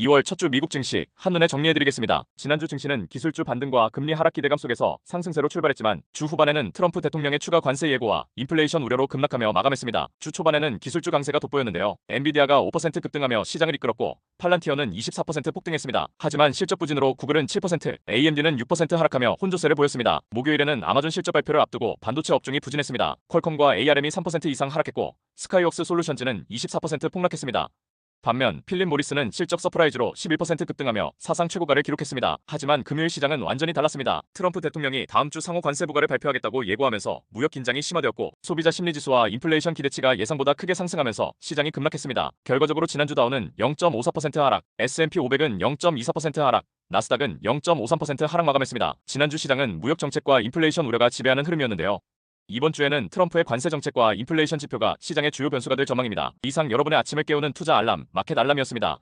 2월 첫 주 미국 증시 한눈에 정리해드리겠습니다. 지난주 증시는 기술주 반등과 금리 하락 기대감 속에서 상승세로 출발했지만 주 후반에는 트럼프 대통령의 추가 관세 예고와 인플레이션 우려로 급락하며 마감했습니다. 주 초반에는 기술주 강세가 돋보였는데요. 엔비디아가 5% 급등하며 시장을 이끌었고 팔란티어는 24% 폭등했습니다. 하지만 실적 부진으로 구글은 7%, AMD는 6% 하락하며 혼조세를 보였습니다. 목요일에는 아마존 실적 발표를 앞두고 반도체 업종이 부진했습니다. 퀄컴과 ARM이 3% 이상 하락했고 스카이웍스 솔루션즈는 24% 폭락했습니다. 반면 필립 모리스는 실적 서프라이즈로 11% 급등하며 사상 최고가를 기록했습니다. 하지만 금요일 시장은 완전히 달랐습니다. 트럼프 대통령이 다음 주 상호 관세 부과를 발표하겠다고 예고하면서 무역 긴장이 심화되었고 소비자 심리 지수와 인플레이션 기대치가 예상보다 크게 상승하면서 시장이 급락했습니다. 결과적으로 지난주 다우는 0.54% 하락, S&P 500은 0.24% 하락, 나스닥은 0.53% 하락 마감했습니다. 지난주 시장은 무역 정책과 인플레이션 우려가 지배하는 흐름이었는데요. 이번 주에는 트럼프의 관세 정책과 인플레이션 지표가 시장의 주요 변수가 될 전망입니다. 이상 여러분의 아침을 깨우는 투자 알람, 마켓 알람이었습니다.